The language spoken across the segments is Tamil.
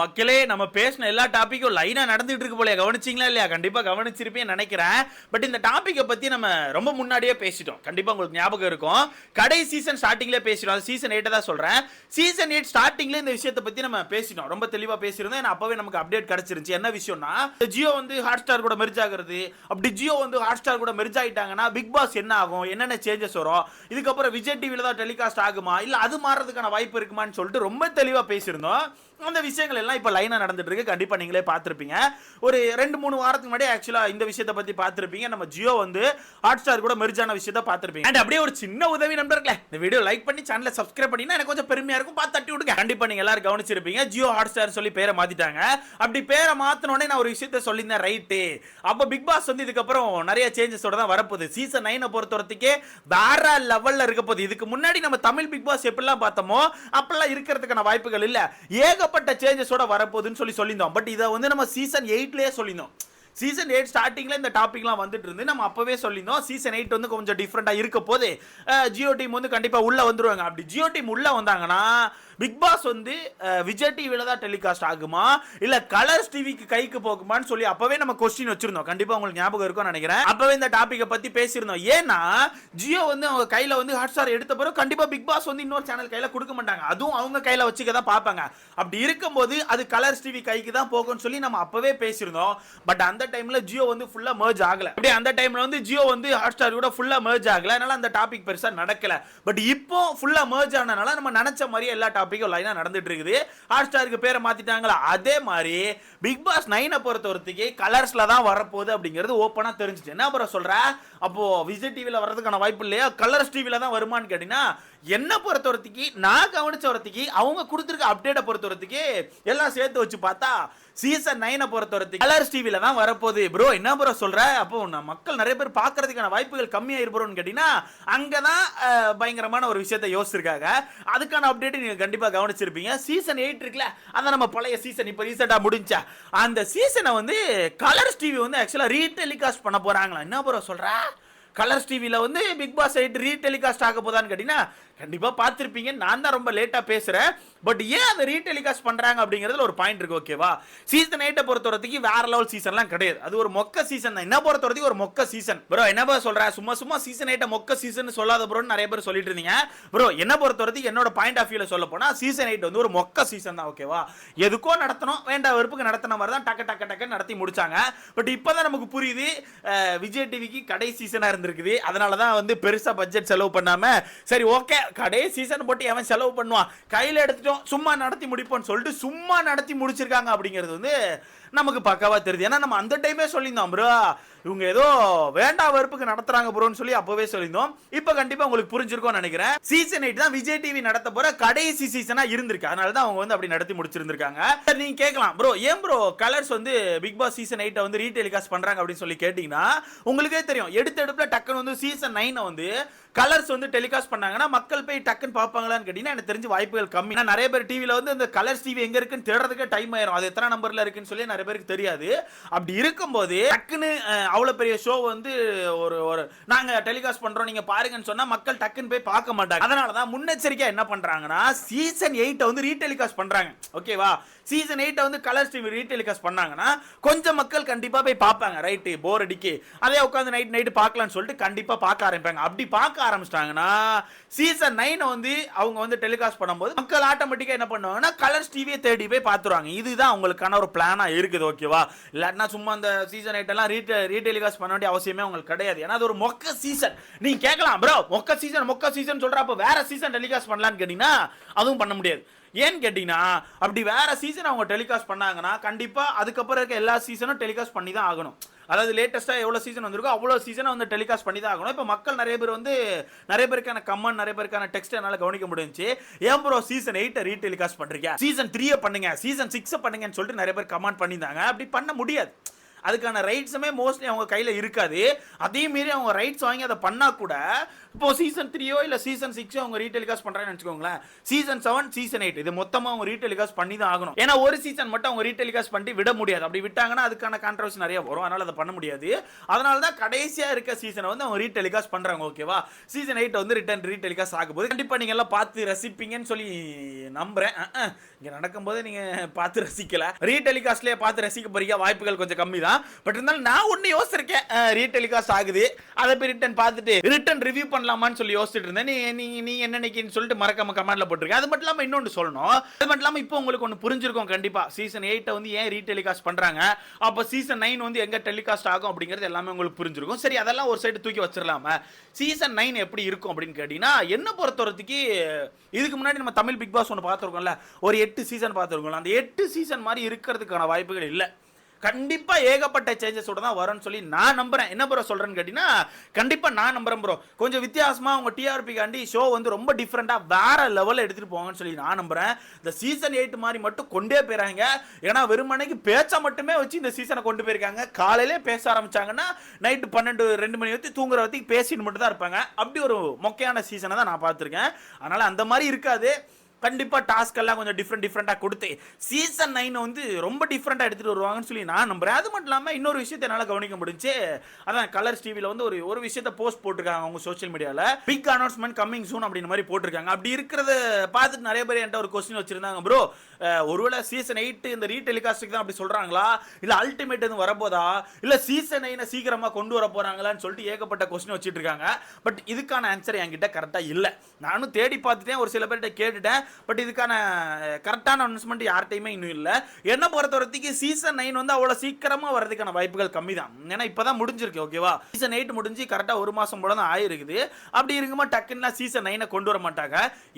மக்களே நம்ம பேசின எல்லா டாப்பிக்கும் லைனாக நடந்துட்டு இருக்கு போல கவனிச்சிங்களா இல்லையா? கண்டிப்பாக கவனிச்சிருப்பேன் நினைக்கிறேன். பட் இந்த டாப்பிக்கை பற்றி நம்ம ரொம்ப முன்னாடியே பேசிட்டோம். கண்டிப்பாக உங்களுக்கு ஞாபகம் இருக்கும். கடை சீசன் ஸ்டார்டிங்லேயே பேசிட்டோம். அது சீசன் எயிட்டை தான் சொல்கிறேன் சீசன் எயிட் ஸ்டார்டிங்ல இந்த விஷயத்தை பற்றி நம்ம பேசிட்டோம். ரொம்ப தெளிவாக பேசியிருந்தோம். ஏன்னா அப்பவே நமக்கு அப்டேட் கிடச்சிருச்சு என்ன விஷயம்னா ஜியோ வந்து ஹாட் ஸ்டார் கூட மெர்ஜ் ஆகிறது. அப்படி ஜியோ வந்து ஹாட் ஸ்டார் கூட மெர்ஜ் ஆகிட்டாங்கன்னா பிக் பாஸ் என்ன ஆகும்? என்னென்ன சேஞ்சஸ் வரும்? இதுக்கப்புறம் விஜய் டிவியில் தான் டெலிகாஸ்ட் ஆகுமா? இல்லை அது மாறதுக்கான வாய்ப்பு இருக்குமான்னு சொல்லிட்டு ரொம்ப தெளிவாக பேசியிருந்தோம். அந்த விஷயங்கள் எல்லாம் இப்போ லைனாக நடந்துட்டு இருக்கு. கண்டிப்பாக நீங்களே பார்த்துருப்பீங்க. ஒரு ரெண்டு மூணு வாரத்துக்கு முன்னாடி ஆக்சுவலாக இந்த விஷயத்தை பற்றி பார்த்துருப்பீங்க. நம்ம ஜியோ வந்து ஹாட் ஸ்டார் கூட மெரிஜான விஷயத்த பார்த்துருப்பீங்க. அண்ட் அப்படியே ஒரு சின்ன உதவி நம்பர்களே இந்த வீடியோ லைக் பண்ணி சேனலை சப்ஸ்கிரைப் பண்ணினா எனக்கு கொஞ்சம் பெருமையாக இருக்கும். பார்த்து தட்டி விடுங்க. கண்டிப்பாக நீங்கள் எல்லாரும் கவனிச்சிருப்பீங்க. ஜியோ ஹாட் ஸ்டார் சொல்லி பேரை மாற்றிட்டாங்க அப்படி பேரை மாற்றினோடனே நான் ஒரு விஷயத்த சொல்லியிருந்தேன் ரைட்டு அப்போ பிக் பாஸ் வந்து இதுக்கப்புறம் நிறைய சேஞ்சஸோட தான் வரப்போகுது. சீசன் நைனை பொறுத்தவரத்துக்கே வேற லெவலில் இருக்க போகுது. இதுக்கு முன்னாடி நம்ம தமிழ் பிக் பாஸ் எப்படிலாம் பார்த்தோமோ அப்பெல்லாம் இருக்கிறதுக்கான வாய்ப்புகள் இல்லை. ஏக ஏகப்பட்ட சேஞ்சஸோட வரப்போகுதுன்னு சொல்லி சொல்லியிருந்தோம். பட் இதை வந்து நம்ம சீசன் எயிட்லேயே சொல்லியிருந்தோம். சீசன் எயிட் ஸ்டார்டிங்கில் இந்த டாபிக்லாம் வந்துட்டு இருந்து நம்ம அப்போவே சொல்லியிருந்தோம். சீசன் எயிட் வந்து கொஞ்சம் டிஃப்ரெண்ட்டாக இருக்க போது ஜியோ டீம் வந்து கண்டிப்பாக உள்ளே வந்துருவாங்க. அப்படி ஜியோ டீம் உள்ளே வந்தாங்கன்னா பிக் பாஸ் வந்து விஜய் டிவியில் தான் டெலிகாஸ்ட் ஆகுமா? இல்லை கலர்ஸ் டிவிக்கு கைக்கு போகுமான்னு சொல்லி அப்போவே நம்ம கொஸ்டின் வச்சிருந்தோம். கண்டிப்பாக உங்களுக்கு ஞாபகம் இருக்கும்னு நினைக்கிறேன். அப்பவே இந்த டாப்பிக்கை பற்றி பேசியிருந்தோம். ஏன்னா ஜியோ வந்து அவங்க கையில் வந்து ஹாட் ஸ்டார் எடுத்த பிறகு கண்டிப்பாக பிக் பாஸ் வந்து இன்னொரு சேனல் கையில் கொடுக்க மாட்டாங்க. அதுவும் அவங்க கையில் வச்சுக்க தான் பார்ப்பாங்க. அப்படி இருக்கும்போது அது கலர்ஸ் டிவி கைக்கு தான் போகும்னு சொல்லி நம்ம அப்போவே பேசியிருந்தோம். பட் அந்த டைம்ல ஜியோ வந்து ஃபுல்லா மர்ஜ் ஆகல. அப்படியே அந்த டைம்ல வந்து ஜியோ வந்து ஹாட் ஸ்டார் கூட ஃபுல்லா மர்ஜ் ஆகல. அதனால அந்த டாபிக் பெருசா நடக்கல. பட் இப்போ ஃபுல்லா மர்ஜ் ஆனனால நம்ம நினைச்ச மாதிரியே எல்லா டாபிக்கும் லைனா நடந்துட்டு இருக்குது ஹாட் ஸ்டாருக்கு பேரை மாத்திட்டாங்களா? அதே மாதிரி பிக் பாஸ் நைனை பொறுத்த வரைக்கும் கலர்ஸ்ல தான் வரப்போகுது அப்படிங்கிறது ஓப்பனா தெரிஞ்சுச்சு. என்ன அப்புறம் சொல்ற? அப்போ விஜய் டிவியில வர்றதுக்கான வாய்ப்பு இல்லையா? கலர்ஸ் டிவியில தான் வருமான்னு கேட்டீங்கன்னா என்ன பொறுத்த வரத்துக்கு நான் கவனிச்ச ஒருத்திக்கு அவங்க கொடுத்துருக்க அப்டேட்டை பொறுத்த வரத்துக்கு எல்லாம் சேர்த்து வச்சு பார்த்தா சீசன் நைனை பொறுத்த வரைக்கும் கலர்ஸ் டிவியில தான் வரப்போகுது. ப்ரோ என்ன ப்ரோ சொல்ற? அப்போ நான் மக்கள் நிறைய பேர் பார்க்கறதுக்கான வாய்ப்புகள் கம்மியாயிருப்போம்னு கேட்டீங்கன்னா அங்கே தான் பயங்கரமான ஒரு விஷயத்த யோசிச்சிருக்காங்க. அதுக்கான அப்டேட்டு நீங்கள் கண்டிப்பாக கவனிச்சிருப்பீங்க. சீசன் எயிட் இருக்குல்ல அந்த நம்ம பழைய சீசன் இப்போ ரீசெண்டாக முடிஞ்சா. அந்த சீசனை வந்து கலர்ஸ் டிவி வந்து ஆக்சுவலாக ரீடெலிகாஸ்ட் பண்ண போகிறாங்களா என்ன ப்ரோ சொல்ற? கலர்ஸ் டிவியில் வந்து பிக் பாஸ் எயிட் ரீடெலிகாஸ்ட் ஆக போதான்னு கேட்டிங்கன்னா கண்டிப்பாக பார்த்துருப்பீங்க. நான் தான் ரொம்ப லேட்டாக பேசுகிறேன் பட் ஏன் அதை ரீடெலிகாஸ்ட் பண்ணுறாங்க அப்படிங்கிறதுல ஒரு பாயிண்ட் இருக்குது ஓகேவா சீசன் எயிட்டை பொறுத்த வரத்துக்கு வேற லெவல் சீசன்லாம் கிடையாது. அது ஒரு மொக்க சீசன் தான். என்ன பொறுத்த வரைக்கும் ஒரு மொக்க சீசன் ப்ரோ என்ன ப்ரோ சும்மா சும்மா சீசன் எயிட்டை மொக்க சீசன் சொல்லாத ப்ரோன்னு நிறைய பேர் சொல்லிட்டு இருந்தீங்க. ப்ரோ என்ன பொறுத்த வரைக்கும் என்னோட பாயிண்ட் ஆஃப் வியூவில் சொல்ல போனால் சீசன் எயிட் வந்து ஒரு மொக்க சீசன் தான் ஓகேவா எதுக்கோ நடத்தணும் வேண்டாம் வெறுப்புக்கு நடத்தின மாதிரி தான் டக்கு டக்கு டக்கு நடத்தி முடிச்சாங்க. பட் இப்போ தான் நமக்கு புரியுது விஜய் டிவிக்கு கடை சீசனாக இருந்திருக்குது. அதனால தான் வந்து பெருசாக பட்ஜெட் செலவு பண்ணாமல் சரி ஓகே கடை சீசன் போட்டு எவன் செலவு பண்ணுவான்? கையில் எடுத்துட்டோம் சும்மா நடத்தி முடிப்போம்னு சொல்லிட்டு சும்மா நடத்தி முடிச்சிருக்காங்க அப்படிங்கிறது வந்து நமக்கு பக்காவா தெரியுது. ஏன்னா நம்ம அந்த டைமே சொல்லியிருந்தோம் ப்ரோ இவங்க ஏதோ வேண்டா வெறுப்புக்கு நடத்துறாங்க ப்ரோன்னு சொல்லி அப்பவே சொல்லியிருந்தோம். இப்போ கண்டிப்பா உங்களுக்கு புரிஞ்சிருக்கும்னு நினைக்கிறேன். சீசன் எயிட் தான் விஜய் டிவி நடத்த போற கடைசி சீசனா இருந்திருக்கு. அதனால தான் அவங்க வந்து அப்படி நடத்தி முடிச்சிருந்திருக்காங்க. நீங்க கேட்கலாம் ப்ரோ ஏன் ப்ரோ கலர்ஸ் வந்து பிக் பாஸ் சீசன் எயிட்டை வந்து ரீடெலிகாஸ்ட் பண்றாங்க அப்படின்னு சொல்லி கேட்டீங்கன்னா உங்களுக்கே தெரியும். எடுத்த எடுப்புல டக்குன்னு வந்து சீசன் நைனை வந்து கலர்ஸ் வந்து டெலிகாஸ்ட் பண்ணாங்கன்னா மக்கள் போய் டக்குன்னு பார்ப்பாங்களான்னு கேட்டீங்கன்னா எனக்கு தெரிஞ்சு வாய்ப்புகள் கம்மி. நிறைய பேர் டிவியில் வந்து இந்த கலர்ஸ் டிவி எங்க இருக்குன்னு தேடுறதுக்கே டைம் ஆயிரும். அது எத்தனை நம்பர்ல இருக்குன்னு சொல்லி நிறைய பேருக்கு தெரியாது. அப்படி இருக்கும்போது டக்குன்னு அவ்வளோ அவ்வளவு பெரிய ஷோ வந்து ஒரு ஒரு நாங்க டெலிகாஸ்ட் பண்றோம் நீங்க பாருங்கன்னு சொன்னா மக்கள் டக்குன்னு போய் பார்க்க மாட்டாங்க. அதனால தான் முன்னெச்சரிக்கையா என்ன பண்றாங்கன்னா சீசன் எயிட்டை வந்து ரீடெலிகாஸ்ட் பண்றாங்க. ஓகேவா சீசன் எயிட்டை வந்து கலர்ஸ் டிவி ரீடெலிகாஸ்ட் பண்ணாங்கன்னா கொஞ்சம் மக்கள் கண்டிப்பாக போய் பார்ப்பாங்க. ரைட்டு போர் அடிக்கு. அதே உட்காந்து நைட் நைட்டு பார்க்கலாம்னு சொல்லிட்டு கண்டிப்பாக பார்க்க ஆரம்பிப்பாங்க. அப்படி பார்க்க ஆரம்பிச்சிட்டாங்கன்னா சீசன் நைனை வந்து அவங்க வந்து டெலிகாஸ்ட் பண்ணும்போது மக்கள் ஆட்டோமேட்டிக்காக என்ன பண்ணுவாங்கன்னா கலர்ஸ் டிவியை தேடி போய் பார்த்துருவாங்க. இதுதான் அவங்களுக்கான ஒரு பிளானாக இருக்குது ஓகேவா இல்லாட்டினா சும்மா அந்த சீசன் எயிட்டெல்லாம் எல்லாம் ரீடெலிகாஸ்ட் பண்ண வேண்டிய அவசியமே உங்களுக்கு கிடையாது. ஏன்னா அது ஒரு மொக்க சீசன் நீங்கள் கேட்கலாம் ப்ரோ மொக்க சீசன் மொக்க சீசன் சொல்கிறப்ப அப்ப வேற சீசன் டெலிகாஸ்ட் பண்ணலாம்னு கேட்டிங்கன்னா அதுவும் பண்ண முடியாது. ஏன்னு கேட்டீங்கன்னா அப்படி வேற சீசன் அவங்க டெலிகாஸ்ட் பண்ணாங்கன்னா கண்டிப்பா அதுக்கப்புறம் இருக்க எல்லா சீசனும் டெலிகாஸ்ட் பண்ணி தான் ஆகணும். அதாவது லேட்டஸ்டா எவ்வளவு சீசன் வந்திருக்கோ அவ்வளோ சீசனை வந்து டெலிகாஸ்ட் பண்ணி தான் ஆகணும். இப்போ மக்கள் நிறைய பேர் வந்து நிறைய பேருக்கான கமெண்ட் நிறைய பேருக்கான டெக்ஸ்ட் என்னால கவனிக்க முடிஞ்சுச்சு. ஏன் ப்ரோ சீசன் எயிட்டை ரீடெலிகாஸ்ட் பண்றீங்க? சீசன் த்ரீயை பண்ணுங்க சீசன் சிக்ஸை பண்ணுங்கன்னு சொல்லிட்டு நிறைய பேர் கமெண்ட் பண்ணியிருந்தாங்க. அப்படி பண்ண முடியாது. அதுக்கான ரைட்ஸுமே மோஸ்ட்லி அவங்க கையில் இருக்காது. அதே மீறி அவங்க ரைட்ஸ் வாங்கி அதை பண்ணால் கூட இப்போ சீசன் த்ரீயோ இல்லை சீசன் சிக்ஸோ அவங்க ரீடெலிகாஸ்ட் பண்ணுறாங்கன்னு வச்சுக்கோங்களேன் சீசன் செவன் சீசன் எயிட் இது மொத்தமாக அவங்க ரீடெலிகாஸ்ட் பண்ணி தான் ஆகணும். ஏன்னா ஒரு சீசன் மட்டும் அவங்க ரீடெலிகாஸ்ட் பண்ணி விட முடியாது. அப்படி விட்டாங்கன்னா அதுக்கான கான்ட்ரவர்சி நிறைய வரும். அதனால் அதை பண்ண முடியாது. அதனால தான் கடைசியாக இருக்க சீசனை வந்து அவங்க ரீடெலிகாஸ்ட் பண்ணுறாங்க ஓகேவா சீசன் எயிட் வந்து ரிட்டன் ரீடெலிகாஸ்ட் ஆகும்போது கண்டிப்பாக நீங்கள் எல்லாம் பார்த்து ரசிப்பீங்கன்னு சொல்லி நம்புகிறேன் இங்கே நடக்கும்போது நீங்கள் பார்த்து ரசிக்கல. ரீடெலிகாஸ்ட்லேயே பார்த்து ரசிக்க போறீங்க. வாய்ப்புகள் கொஞ்சம் கம்மி தான். பட் இருந்தாலும் நான் ஒன்று யோசிச்சிருக்கேன். ரீடெலிகாஸ்ட் ஆகுது. அதை போய் ரிட்டன் பார்த்துட்டு ரிட்டன் ரிவ்யூ பண்ணலாமான்னு சொல்லி யோசிச்சுட்டு இருந்தேன். நீ நீ நீ என்ன நினைக்கின்னு சொல்லிட்டு மறக்காம கமெண்ட்ல போட்டிருக்கேன். அது மட்டும் இல்லாமல் இன்னொன்று சொல்லணும். அது மட்டும் இல்லாமல் இப்போ உங்களுக்கு ஒன்று புரிஞ்சிருக்கும் கண்டிப்பாக சீசன் எயிட்டை வந்து ஏன் ரீடெலிகாஸ்ட் பண்ணுறாங்க அப்போ சீசன் நைன் வந்து எங்கே டெலிகாஸ்ட் ஆகும் அப்படிங்கிறது எல்லாமே உங்களுக்கு புரிஞ்சிருக்கும். சரி அதெல்லாம் ஒரு சைடு தூக்கி வச்சிடலாமா. சீசன் நைன் எப்படி இருக்கும் அப்படின்னு கேட்டிங்கன்னா என்ன பொறுத்தவரத்துக்கு இதுக்கு முன்னாடி நம்ம தமிழ் பிக் பாஸ் ஒன்று பார்த்துருக்கோம்ல. ஒரு எட்டு சீசன் பார்த்துருக்கோம்ல. அந்த எட்டு சீசன் மாதிரி இருக்கிறதுக்கான வாய்ப்புகள் இல்லை. கண்டிப்பா ஏகப்பட்ட சேஞ்சஸோட தான் வரும்னு சொல்லி நான் நம்புறேன். என்ன ப்ரோ சொல்றேன்னு கேட்டீங்கன்னா கண்டிப்பா நான் நம்புறேன் ப்ரோ கொஞ்சம் வித்தியாசமா உங்க டிஆர்பி காண்டி ஷோ வந்து ரொம்ப டிஃப்ரெண்டா வேற லெவலில் எடுத்துட்டு போங்கன்னு சொல்லி நான் நம்புறேன். இந்த சீசன் எயிட் மாதிரி மட்டும் கொண்டே போயிறாங்க. ஏன்னா வெறுமனைக்கு பேச்ச மட்டுமே வச்சு இந்த சீசனை கொண்டு போயிருக்காங்க. காலையிலே பேச ஆரம்பிச்சாங்கன்னா நைட்டு பன்னெண்டு ரெண்டு மணி வரைக்கும் தூங்குற வரைக்கும் பேசிட்டு மட்டும் தான் இருப்பாங்க. அப்படி ஒரு மொக்கையான சீசனை தான் நான் பார்த்துருக்கேன். அதனால அந்த மாதிரி இருக்காது. கண்டிப்பாக டாஸ்க் எல்லாம் கொஞ்சம் டிஃப்ரெண்ட் டிஃப்ரெண்ட்டாக கொடுத்து சீசன் நைனை வந்து ரொம்ப டிஃப்ரெண்ட்டாக எடுத்துகிட்டு வருவாங்கன்னு சொல்லி நான் நம்புறேன். அது மட்டும் இல்லாமல் இன்னொரு விஷயத்தை என்னால் கவனிக்க முடிஞ்சு அதான் கலர்ஸ் டிவியில் வந்து ஒரு ஒரு விஷயத்தை போஸ்ட் போட்டிருக்காங்க அவங்க சோஷியல் மீடியாவில் பிக் அனௌன்ஸ்மெண்ட் கம்மிங் சூன் அப்படின்ற மாதிரி போட்டிருக்காங்க. அப்படி இருக்கிறத பார்த்துட்டு நிறைய பேர் என்கிட்ட ஒரு கொஸ்டின் வச்சுருந்தாங்க ப்ரோ ஒருவேளை சீசன் எயிட்டு இந்த ரீடெலிகாஸ்ட்டுக்கு தான் அப்படி சொல்கிறாங்களா இல்லை அல்டிமேட் எதுவும் வரப்போதா? இல்லை சீசன் நைனை சீக்கிரமாக கொண்டு வர போகிறாங்களான்னு சொல்லிட்டு ஏகப்பட்ட கொஸ்டின் வச்சுட்டு இருக்காங்க. பட் இதுக்கான ஆன்சர் என்கிட்ட கரெக்டாக இல்லை. நானும் தேடி பார்த்துட்டேன். ஒரு சில பேர்கிட்ட கேட்டுட்டேன். பட் இதுக்கான கரெக்டான அனௌன்ஸ்மெண்ட் யார்கிட்டையுமே இன்னும் இல்லை. என்ன பொறுத்த வரைக்கும் சீசன் நைன் வந்து அவ்வளோ சீக்கிரமாக வரதுக்கான வாய்ப்புகள் கம்மி தான் ஏன்னா இப்போ தான் முடிஞ்சிருக்கு ஓகேவா சீசன் எயிட் முடிஞ்சு கரெக்டாக ஒரு மாதம் போல தான் ஆயிருக்குது. அப்படி இருக்கும்போது டக்குன்னா சீசன் நைனை கொண்டு வர மாட்டாங்க.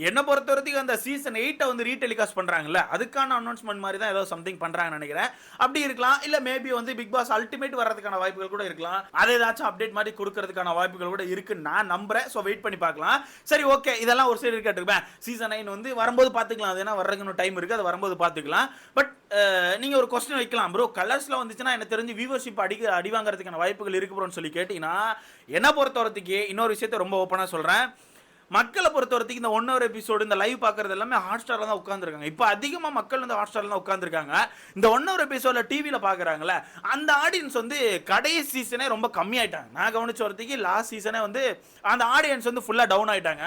என்ன பொறுத்த வரைக்கும் அந்த சீசன் எயிட்டை வந்து ரீடெலிகாஸ்ட் பண்ணுறாங்கல்ல அதுக்கான அனௌன்ஸ்மெண்ட் மாதிரி தான் ஏதோ சம்திங் பண்ணுறாங்கன்னு நினைக்கிறேன். அப்படி இருக்கலாம் இல்லை மேபி வந்து பிக் பாஸ் அல்டிமேட் வர்றதுக்கான வாய்ப்புகள் கூட இருக்கலாம். அதை ஏதாச்சும் அப்டேட் மாதிரி கொடுக்கறதுக்கான வாய்ப்புகள் கூட இருக்குன்னு நான் நம்புறேன். ஸோ வெயிட் பண்ணி பார்க்கலாம். சரி ஓகே இதெல்லாம் ஒரு சைடு இருக்கட்டுருப்பேன் சீசன் நைன் வந்து வரும்போது பார்த்துக்கலாம் அது ஏன்னா வர்றதுக்கு டைம் இருக்குது அது வரும்போது பார்த்துக்கலாம் பட் நீங்கள் ஒரு கொஸ்டின் வைக்கலாம் ப்ரோ கலர்ஸில் வந்துச்சுன்னா எனக்கு தெரிஞ்சு வியூவர்ஷிப் அடி அடி வாங்குறதுக்கான வாய்ப்புகள் இருக்கு ப்ரோன்னு சொல்லி கேட்டிங்கன்னா என்ன பொறுத்த வரத்துக்கு இன்னொரு விஷயத்த ரொம்ப ஓப்பனாக சொல்கிறேன் மக்களை பொறுத்த வரைக்கும் இந்த ஒன் ஹவர் எபிசோடு இந்த லைவ் பார்க்குறது எல்லாமே ஹாட் ஸ்டாரில் தான் உட்காந்துருக்காங்க இப்போ அதிகமாக மக்கள் வந்து ஹாட் ஸ்டாரில் தான் உட்காந்துருக்காங்க இந்த ஒன் ஹவர் எபிசோடில் டிவியில் பார்க்குறாங்களே அந்த ஆடியன்ஸ் வந்து கடைசி சீசனே ரொம்ப கம்மியாயிட்டாங்க. நான் கவனிச்ச வரத்துக்கு லாஸ்ட் சீசனே வந்து அந்த ஆடியன்ஸ் வந்து ஃபுல்லாக டவுன் ஆகிட்டாங்க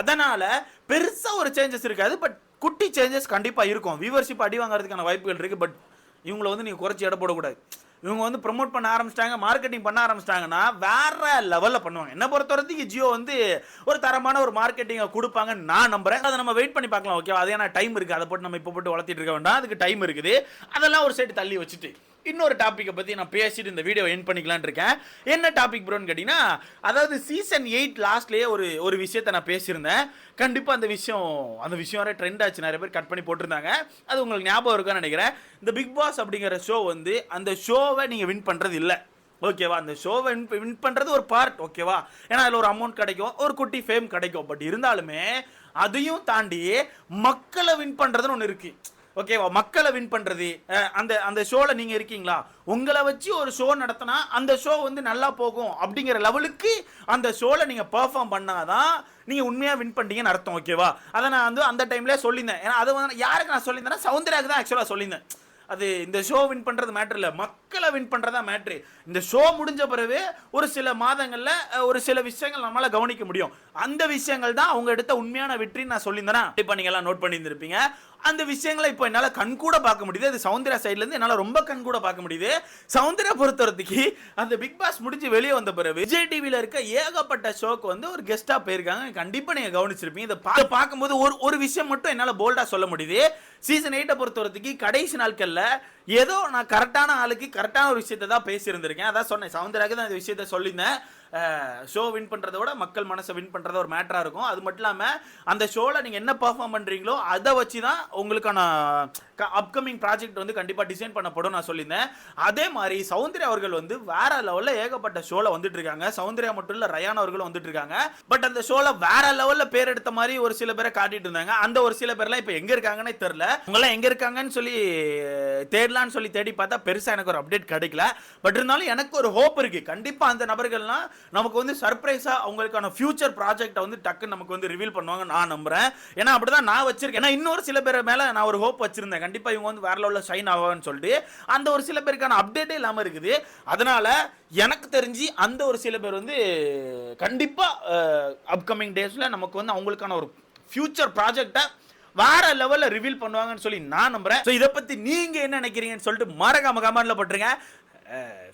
அதனால் பெருசாக ஒரு சேஞ்சஸ் இருக்காது பட் குட்டி சேஞ்சஸ் கண்டிப்பாக இருக்கும். வியூவர்ஷிப் அடி வாங்குறதுக்கான வாய்ப்புகள் இருக்குது பட் இவங்களை வந்து நீங்கள் குறைச்சி இட போடக்கூடாது. இவங்க வந்து ப்ரமோட் பண்ண ஆரம்பிச்சிட்டாங்க மார்க்கெட்டிங் பண்ண ஆரம்பிச்சிட்டாங்கன்னா வேற லெவலில் பண்ணுவாங்க. என்ன பொறுத்த வரைக்கும் ஜியோ வந்து ஒரு தரமான ஒரு மார்க்கெட்டிங்கை கொடுப்பாங்கன்னு நான் நம்புறேன். அதை நம்ம வெயிட் பண்ணி பார்க்கலாம் ஓகேவா அது ஏன்னா டைம் இருக்குது அதை போட்டு நம்ம இப்போ போட்டு வளர்த்திட்டு இருக்க வேண்டாம். அதுக்கு டைம் இருக்குது. அதெல்லாம் ஒரு சைடு தள்ளி வச்சுட்டு. இன்னொரு டாப்பிக்கை பற்றி நான் பேசிட்டு இந்த வீடியோ என் பண்ணிக்கலான் இருக்கேன். என்ன டாபிக் ப்ரோன்னு கேட்டிங்கன்னா அதாவது சீசன் எயிட் லாஸ்ட்லேயே ஒரு ஒரு விஷயத்தை நான் பேசியிருந்தேன். கண்டிப்பாக அந்த விஷயம் அந்த விஷயம் வரை ட்ரெண்ட் ஆச்சு. நிறைய பேர் கட் பண்ணி போட்டிருந்தாங்க. அது உங்களுக்கு ஞாபகம் இருக்கான்னு நினைக்கிறேன். இந்த பிக் பாஸ் அப்படிங்கிற ஷோ வந்து அந்த ஷோவை நீங்கள் வின் பண்ணுறது இல்லை. ஓகேவா அந்த ஷோவை வின் வின் பண்ணுறது ஒரு பார்ட் ஓகேவா ஏன்னா அதில் ஒரு அமௌண்ட் கிடைக்கும் ஒரு குட்டி ஃபேம் கிடைக்கும். பட் இருந்தாலுமே அதையும் தாண்டி மக்களை வின் பண்ணுறதுன்னு ஒன்று இருக்குது ஓகேவா மக்களை வின் பண்ணுறது அந்த அந்த ஷோவில் நீங்கள் இருக்கீங்களா? உங்களை வச்சு ஒரு ஷோ நடத்தினா அந்த ஷோ வந்து நல்லா போகும் அப்படிங்கிற லெவலுக்கு அந்த ஷோவில் நீங்கள் பெர்ஃபார்ம் பண்ணாதான் நீங்கள் உண்மையாக வின் பண்ணிட்டீங்கன்னு அர்த்தம் ஓகேவா அதை நான் வந்து அந்த டைம்லேயே சொல்லியிருந்தேன். ஏன்னா அதை வந்து யாருக்கு நான் சொல்லியிருந்தேன்னா சௌந்தர்யாவுக்கு தான் ஆக்சுவலாக சொல்லியிருந்தேன். அது இந்த ஷோ வின் பண்ணுறது மேட்ரு இல்லை. மக் மக்களை வின் பண்ணுறதா மேட்ரு இந்த ஷோ முடிஞ்ச பிறகு ஒரு சில மாதங்களில் ஒரு சில விஷயங்கள் நம்மளால் கவனிக்க முடியும். அந்த விஷயங்கள் தான் அவங்க எடுத்த உண்மையான வெற்றின்னு நான் சொல்லியிருந்தேன்னா இப்போ நீங்கள் எல்லாம் நோட் பண்ணியிருந்திருப்பீங்க. அந்த விஷயங்களை இப்போ என்னால் கண் கூட பார்க்க முடியுது. அது சௌந்தர்யா சைட்லேருந்து என்னால் ரொம்ப கண் கூட பார்க்க முடியுது. சௌந்தர்யா பொறுத்தவரத்துக்கு அந்த பிக் பாஸ் முடிஞ்சு வெளியே வந்த பிறகு விஜய் டிவியில் இருக்க ஏகப்பட்ட ஷோக்கு வந்து ஒரு கெஸ்ட்டாக போயிருக்காங்க. கண்டிப்பாக நீங்கள் கவனிச்சிருப்பீங்க. இதை பார்த்து பார்க்கும்போது ஒரு ஒரு விஷயம் மட்டும் என்னால் போல்டாக சொல்ல முடியுது. சீசன் எயிட்டை பொறுத்தவரத்துக்கு கடைசி நாட்களில் ஏதோ நான் கரெக்டான ஆளுக்கு கரெக்டான ஒரு விஷயத்தை தான் பேசியிருந்திருக்கேன். அதான் சொன்னேன். சவுந்தராக தான் இந்த விஷயத்த சொல்லியிருந்தேன். ஷோ வின் பண்ணுறத விட மக்கள் மனசை வின் பண்ணுறது ஒரு மேட்டராக இருக்கும். அது மட்டும் இல்லாமல் அந்த ஷோவில் நீங்கள் என்ன பர்ஃபார்ம் பண்ணுறீங்களோ அதை வச்சு தான் உங்களுக்கான அப்கமிங் ப்ராஜெக்ட் வந்து கண்டிப்பாக டிசைன் பண்ணப்படும் நான் சொல்லியிருந்தேன். அதே மாதிரி சௌந்தர்யா அவர்கள் வந்து வேற லெவலில் ஏகப்பட்ட ஷோவில் வந்துட்டு இருக்காங்க. சௌந்தர்யா மட்டும் இல்லை ரயான் அவர்களும் வந்துட்டு இருக்காங்க. பட் அந்த ஷோவில் வேற லெவலில் பேர் எடுத்த மாதிரி ஒரு சில பேரை காட்டிட்டு இருந்தாங்க. அந்த ஒரு சில பேர்லாம் இப்போ எங்கே இருக்காங்கன்னே தெரில உங்களாம் எங்கே இருக்காங்கன்னு சொல்லி தேடலான்னு சொல்லி தேடி பார்த்தா பெருசாக எனக்கு ஒரு அப்டேட் கிடைக்கல. பட் இருந்தாலும் எனக்கு ஒரு ஹோப் இருக்குது கண்டிப்பாக அந்த நபர்கள்லாம் நமக்கு வந்து சர்ப்ரைஸாக அவங்களுக்கான ஃபியூச்சர் ப்ராஜெக்ட்டை வந்து டக்குன்னு நமக்கு வந்து ரிவீல் பண்ணுவாங்க நான் நம்புகிறேன் ஏன்னா அப்படிதான் நான் வச்சிருக்கேன். ஏன்னா இன்னொரு சில பேர் மேலே நான் ஒரு ஹோப் வச்சிருந்தேன். கண்டிப்பாக இவங்க வந்து வேற லெவலில் ஷைன் ஆவான்னு சொல்லிட்டு அந்த ஒரு சில பேருக்கான அப்டேட்டே இல்லாமல் இருக்குது. அதனால எனக்கு தெரிஞ்சு அந்த ஒரு சில பேர் வந்து கண்டிப்பாக அப்கமிங் டேஸில் நமக்கு வந்து அவங்களுக்கான ஒரு ஃபியூச்சர் ப்ராஜெக்டை வேற லெவலில் ரிவீல் பண்ணுவாங்கன்னு சொல்லி நான் நம்புறேன். ஸோ இதை பற்றி நீங்கள் என்ன நினைக்கிறீங்கன்னு சொல்லிட்டு மறக்காம கமெண்ட்ல போட்டுருங்க.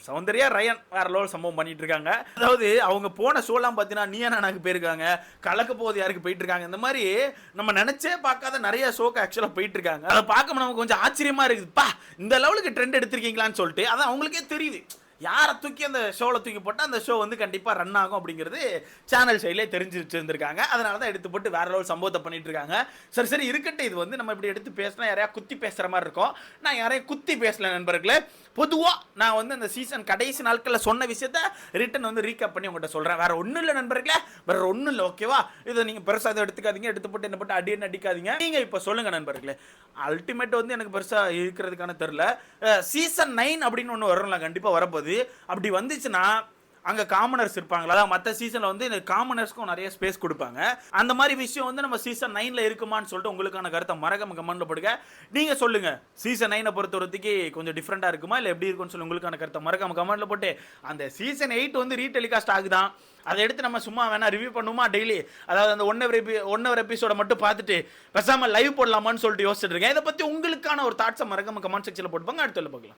சௌந்தர்யா ரயன் வேற லெவல் சம்பவம் பண்ணிட்டு இருக்காங்க அதாவது அவங்க போன ஷோலாம் பார்த்தீங்கன்னா நீ எனக்கு போயிருக்காங்க. கலக்க போகுது யாருக்கு போயிட்டு இருக்காங்க இந்த மாதிரி நம்ம நினைச்சே பார்க்காத நிறைய ஷோக்கு ஆக்சுவலாக போயிட்டு இருக்காங்க அதை பார்க்க நமக்கு கொஞ்சம் ஆச்சரியமா இருக்குது. பா இந்த லெவலுக்கு ட்ரெண்ட் எடுத்திருக்கீங்களான்னு சொல்லிட்டு அதான் அவங்களுக்கே தெரியுது. யாரை தூக்கி அந்த ஷோவில் தூக்கி போட்டால் அந்த ஷோ வந்து கண்டிப்பாக ரன் ஆகும் அப்படிங்கிறது சேனல் சைட்லேயே தெரிஞ்சு வச்சுருந்துருக்காங்க. அதனால தான் எடுத்து போட்டு வேற லெவல் சம்பவத்தை பண்ணிட்டு இருக்காங்க சரி சரி இருக்கட்டும். இது வந்து நம்ம இப்படி எடுத்து பேசினா யாரையா குத்தி பேசுகிற மாதிரி இருக்கும். நான் யாரையும் குத்தி பேசல நண்பர்களே. பொதுவாக நான் வந்து அந்த சீசன் கடைசி நாட்களில் சொன்ன விஷயத்த ரிட்டன் வந்து ரீகேப் பண்ணி உங்கள்கிட்ட சொல்கிறேன் வேறு ஒன்றும் இல்லை நண்பர்களே. வேற ஒன்றும் இல்லை ஓகேவா இதை நீங்கள் பெருசாக இதை எடுத்துக்காதீங்க. எடுத்து போட்டு என்ன போட்டு அடி என்ன அடிக்காதீங்க. நீங்கள் இப்போ சொல்லுங்கள் நண்பர்களே. அல்டிமேட் வந்து எனக்கு பெருசாக இருக்கிறதுக்கான தெரில சீசன் நைன் அப்படின்னு ஒன்று வரும்ல கண்டிப்பாக வரப்போகுது. அப்படி வந்துச்சுன்னா அங்கே காமனர்ஸ் இருப்பாங்களா? அதான் மற்ற சீசனில் வந்து இந்த காமனர்ஸ்க்கும் நிறைய ஸ்பேஸ் கொடுப்பாங்க. அந்த மாதிரி விஷயம் வந்து நம்ம சீசன் நைனில் இருக்குமான்னு சொல்லிட்டு உங்களுக்கான கருத்தை மறக்காம கமெண்ட்ல போடுங்க. நீங்கள் சொல்லுங்கள் சீசன் நைனை பொறுத்தவரத்துக்கு கொஞ்சம் டிஃப்ரெண்ட்டாக இருக்குமா? இல்லை எப்படி இருக்கும்னு சொல்லி உங்களுக்கான கருத்தை மறக்காம கமெண்ட்ல போட்டு அந்த சீசன் எயிட் வந்து ரீடெலிகாஸ்ட் ஆகுதான் அதை எடுத்து நம்ம சும்மா வேணா ரிவ்யூ பண்ணுமா டெய்லி அதாவது அந்த ஒன் ஹவர் எபி ஒன் ஹவர் எபிசோட மட்டும் பார்த்துட்டு பேசாமல் லைவ் போடலாமான்னு சொல்லிட்டு யோசிச்சுட்டு இருக்கேன். இதை பற்றி உங்களுக்கான ஒரு தாட்ஸை மறக்காம கமெண்ட் செக்ஷனில் போட்டுப்பாங்க அடுத்த பார்க்கலாம்.